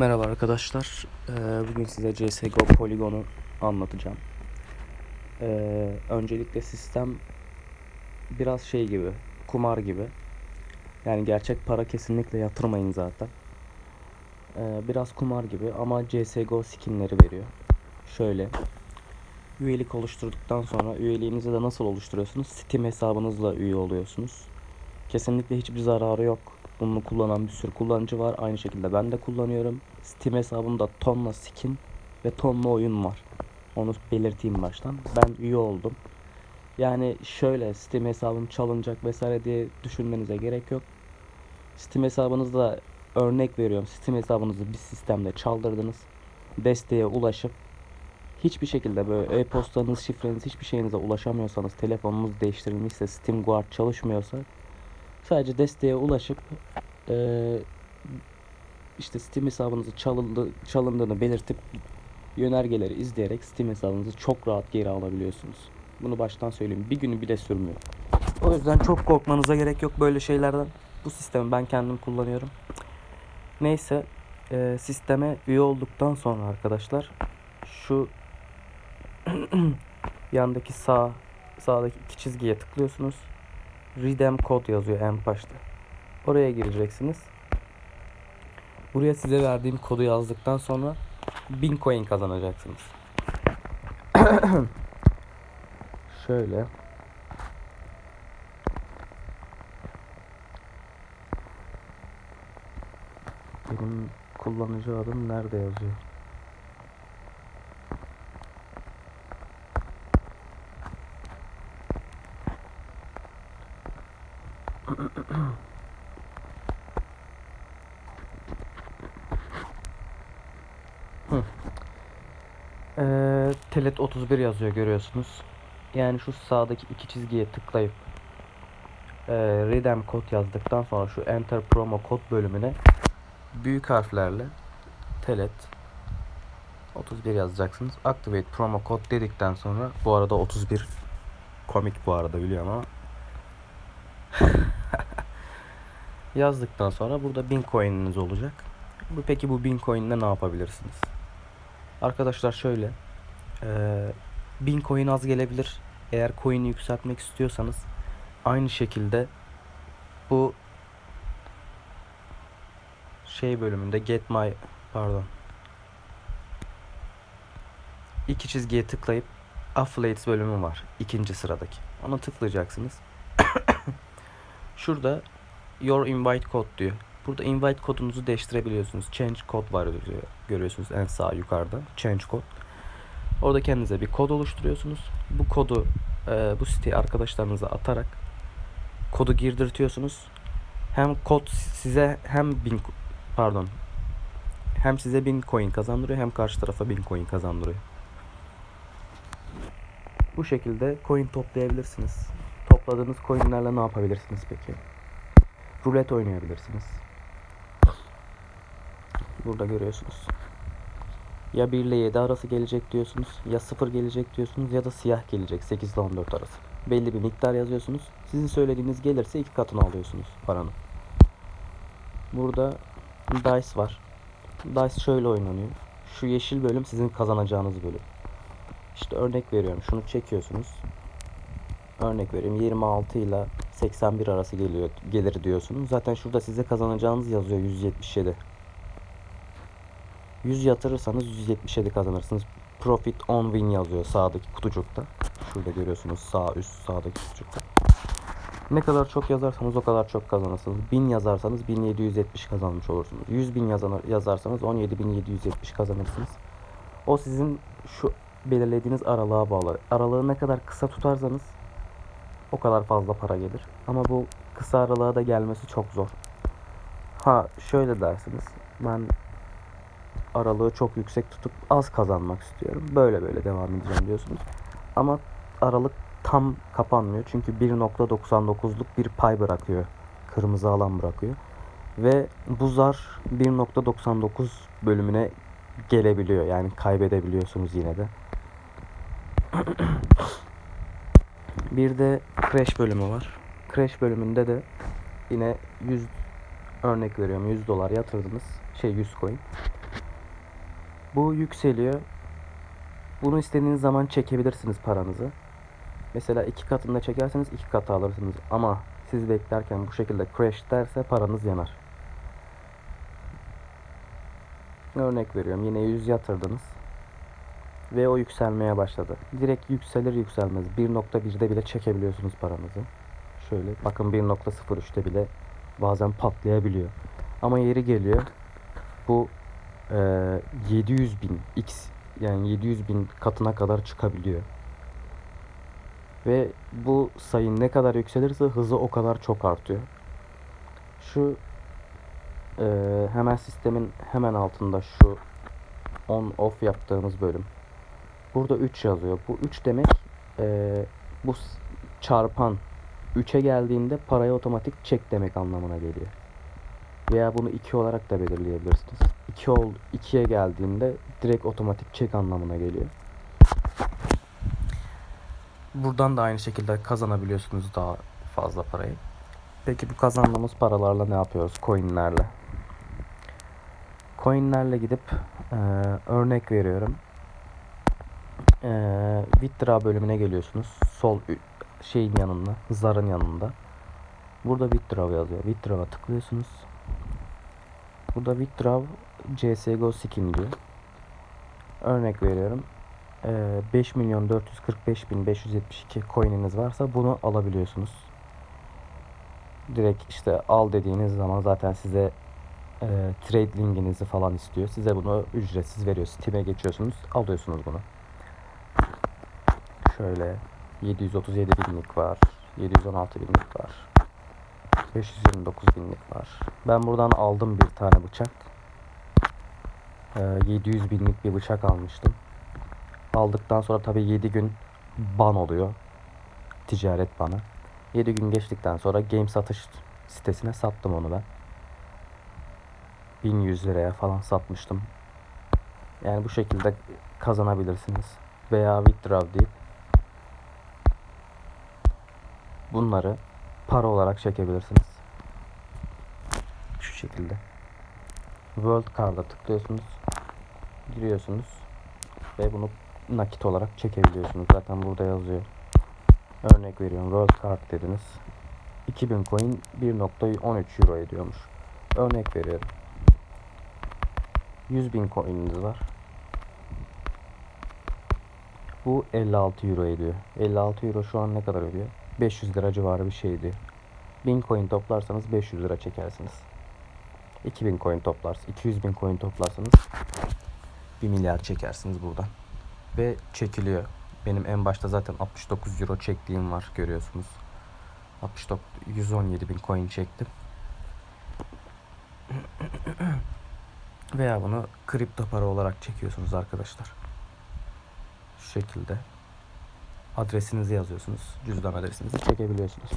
Merhaba arkadaşlar. Ee, bugün size CSGO Polygon'u anlatacağım. Ee, öncelikle sistem biraz şey gibi, kumar gibi. Yani gerçek para kesinlikle yatırmayın zaten. Ee, biraz kumar gibi ama CSGO skinleri veriyor. Şöyle. Üyelik oluşturduktan sonra üyeliğinizi de nasıl oluşturuyorsunuz? Steam hesabınızla üye oluyorsunuz. Kesinlikle hiçbir zararı yok. Bunu kullanan bir sürü kullanıcı var. Aynı şekilde ben de kullanıyorum. Steam hesabımda tonla skin ve tonla oyun var. Onu belirteyim baştan. Ben üye oldum. Yani şöyle Steam hesabım çalınacak vesaire diye düşünmenize gerek yok. Steam hesabınızda örnek veriyorum. Steam hesabınızı bir sistemde çaldırdınız. Desteğe ulaşıp hiçbir şekilde böyle e-postanız, şifreniz hiçbir şeyinize ulaşamıyorsanız, telefonunuz değiştirilmişse, Steam Guard çalışmıyorsa sadece desteğe ulaşıp eee işte Steam hesabınızı çalındı, çalındığını belirtip yönergeleri izleyerek Steam hesabınızı çok rahat geri alabiliyorsunuz. Bunu baştan söyleyeyim. Bir günü bile sürmüyor. O yüzden çok korkmanıza gerek yok böyle şeylerden. Bu sistemi ben kendim kullanıyorum. Neyse eee, sisteme üye olduktan sonra arkadaşlar şu yandaki sağ sağdaki iki çizgiye tıklıyorsunuz. Redeem kod yazıyor en başta. Oraya gireceksiniz. Buraya size verdiğim kodu yazdıktan sonra 1000 coin kazanacaksınız. Şöyle. Benim kullanıcı adım nerede yazıyor? Ee, Telet 31 yazıyor görüyorsunuz. Yani şu sağdaki iki çizgiye tıklayıp e, redeem kod yazdıktan sonra şu enter promo kod bölümüne büyük harflerle Telet 31 yazacaksınız. Activate promo kod dedikten sonra bu arada 31 komik bu arada biliyorum ama yazdıktan sonra burada 1000 coin'iniz olacak. Peki bu 1000 coin'le ne yapabilirsiniz? Arkadaşlar şöyle. Eee 1000 coin az gelebilir. Eğer coin'i yükseltmek istiyorsanız aynı şekilde bu şey bölümünde get my pardon iki çizgiye tıklayıp affiliates bölümü var ikinci sıradaki. Ona tıklayacaksınız. Şurada your invite code diyor. Burada invite kodunuzu değiştirebiliyorsunuz. Change kod var diyor. Görüyorsunuz en sağ yukarıda. Change kod. Orada kendinize bir kod oluşturuyorsunuz. Bu kodu e, bu siteye arkadaşlarınıza atarak kodu girdirtiyorsunuz. Hem kod size hem bin pardon hem size 1000 coin kazandırıyor hem karşı tarafa 1000 coin kazandırıyor. Bu şekilde coin toplayabilirsiniz. Topladığınız coinlerle ne yapabilirsiniz peki? Rulet oynayabilirsiniz. Burada görüyorsunuz. Ya 1 ile 7 arası gelecek diyorsunuz, ya 0 gelecek diyorsunuz ya da siyah gelecek 8 ile 14 arası. Belli bir miktar yazıyorsunuz. Sizin söylediğiniz gelirse iki katını alıyorsunuz paranın. Burada dice var. Dice şöyle oynanıyor. Şu yeşil bölüm sizin kazanacağınız bölüm. İşte örnek veriyorum. Şunu çekiyorsunuz. Örnek vereyim 26 ile 81 arası geliyor gelir diyorsunuz. Zaten şurada size kazanacağınız yazıyor 177. 100 yatırırsanız 177 kazanırsınız. Profit 10 win yazıyor sağdaki kutucukta. Şurada görüyorsunuz sağ üst sağdaki kutucukta. Ne kadar çok yazarsanız o kadar çok kazanırsınız. 1000 yazarsanız 1770 kazanmış olursunuz. 100 bin yazarsanız 17770 kazanırsınız. O sizin şu belirlediğiniz aralığa bağlı. Aralığı ne kadar kısa tutarsanız o kadar fazla para gelir. Ama bu kısa aralığa da gelmesi çok zor. Ha şöyle dersiniz. Ben aralığı çok yüksek tutup az kazanmak istiyorum. Böyle böyle devam edeceğim diyorsunuz. Ama aralık tam kapanmıyor. Çünkü 1.99'luk bir pay bırakıyor. Kırmızı alan bırakıyor. Ve bu zar 1.99 bölümüne gelebiliyor. Yani kaybedebiliyorsunuz yine de. Bir de crash bölümü var. Crash bölümünde de yine 100 örnek veriyorum 100 dolar yatırdınız. Şey 100 coin. Bu yükseliyor. Bunu istediğiniz zaman çekebilirsiniz paranızı. Mesela iki katında çekerseniz iki katı alırsınız. Ama siz beklerken bu şekilde crash derse paranız yanar. Örnek veriyorum. Yine 100 yatırdınız. Ve o yükselmeye başladı. Direkt yükselir yükselmez. 1.1'de bile çekebiliyorsunuz paranızı. Şöyle bakın 1.03'te bile bazen patlayabiliyor. Ama yeri geliyor. Bu e, 700 bin x yani 700 bin katına kadar çıkabiliyor. Ve bu sayı ne kadar yükselirse hızı o kadar çok artıyor. Şu e, hemen sistemin hemen altında şu on off yaptığımız bölüm. Burada 3 yazıyor. Bu 3 demek e, bu çarpan 3'e geldiğinde parayı otomatik çek demek anlamına geliyor. Veya bunu 2 olarak da belirleyebilirsiniz. 2 ol 2'ye geldiğinde direkt otomatik çek anlamına geliyor. Buradan da aynı şekilde kazanabiliyorsunuz daha fazla parayı. Peki bu kazandığımız paralarla ne yapıyoruz? Coinlerle. Coinlerle gidip e, örnek veriyorum. E, withdraw bölümüne geliyorsunuz. Sol şeyin yanında, zarın yanında. Burada withdraw yazıyor. Withdraw'a tıklıyorsunuz. Burada withdraw CSGO skin diyor. Örnek veriyorum. Ee, 5 milyon 445 bin 572 coin'iniz varsa bunu alabiliyorsunuz. Direkt işte al dediğiniz zaman zaten size e, trade linkinizi falan istiyor. Size bunu ücretsiz veriyor. Steam'e geçiyorsunuz, alıyorsunuz bunu. Şöyle 737 binlik var. 716 binlik var. 529 binlik var. Ben buradan aldım bir tane bıçak. Ee, 700 binlik bir bıçak almıştım. Aldıktan sonra tabii 7 gün ban oluyor. Ticaret banı. 7 gün geçtikten sonra game satış sitesine sattım onu ben. 1100 liraya falan satmıştım. Yani bu şekilde kazanabilirsiniz. Veya withdraw deyip bunları para olarak çekebilirsiniz. Şu şekilde. World Card'a tıklıyorsunuz. Giriyorsunuz. Ve bunu nakit olarak çekebiliyorsunuz. Zaten burada yazıyor. Örnek veriyorum. World Card dediniz. 2000 coin 1.13 euro ediyormuş. Örnek veriyorum. 100 bin coin'iniz var. Bu 56 euro ediyor. 56 euro şu an ne kadar ediyor? 500 lira civarı bir şey ediyor. 1000 coin toplarsanız 500 lira çekersiniz. 2000 coin toplarsınız. 200 bin coin toplarsanız 1 milyar çekersiniz buradan. Ve çekiliyor. Benim en başta zaten 69 euro çektiğim var görüyorsunuz. 69 117 bin coin çektim. Veya bunu kripto para olarak çekiyorsunuz arkadaşlar. Şu şekilde adresinizi yazıyorsunuz. Cüzdan adresinizi çekebiliyorsunuz.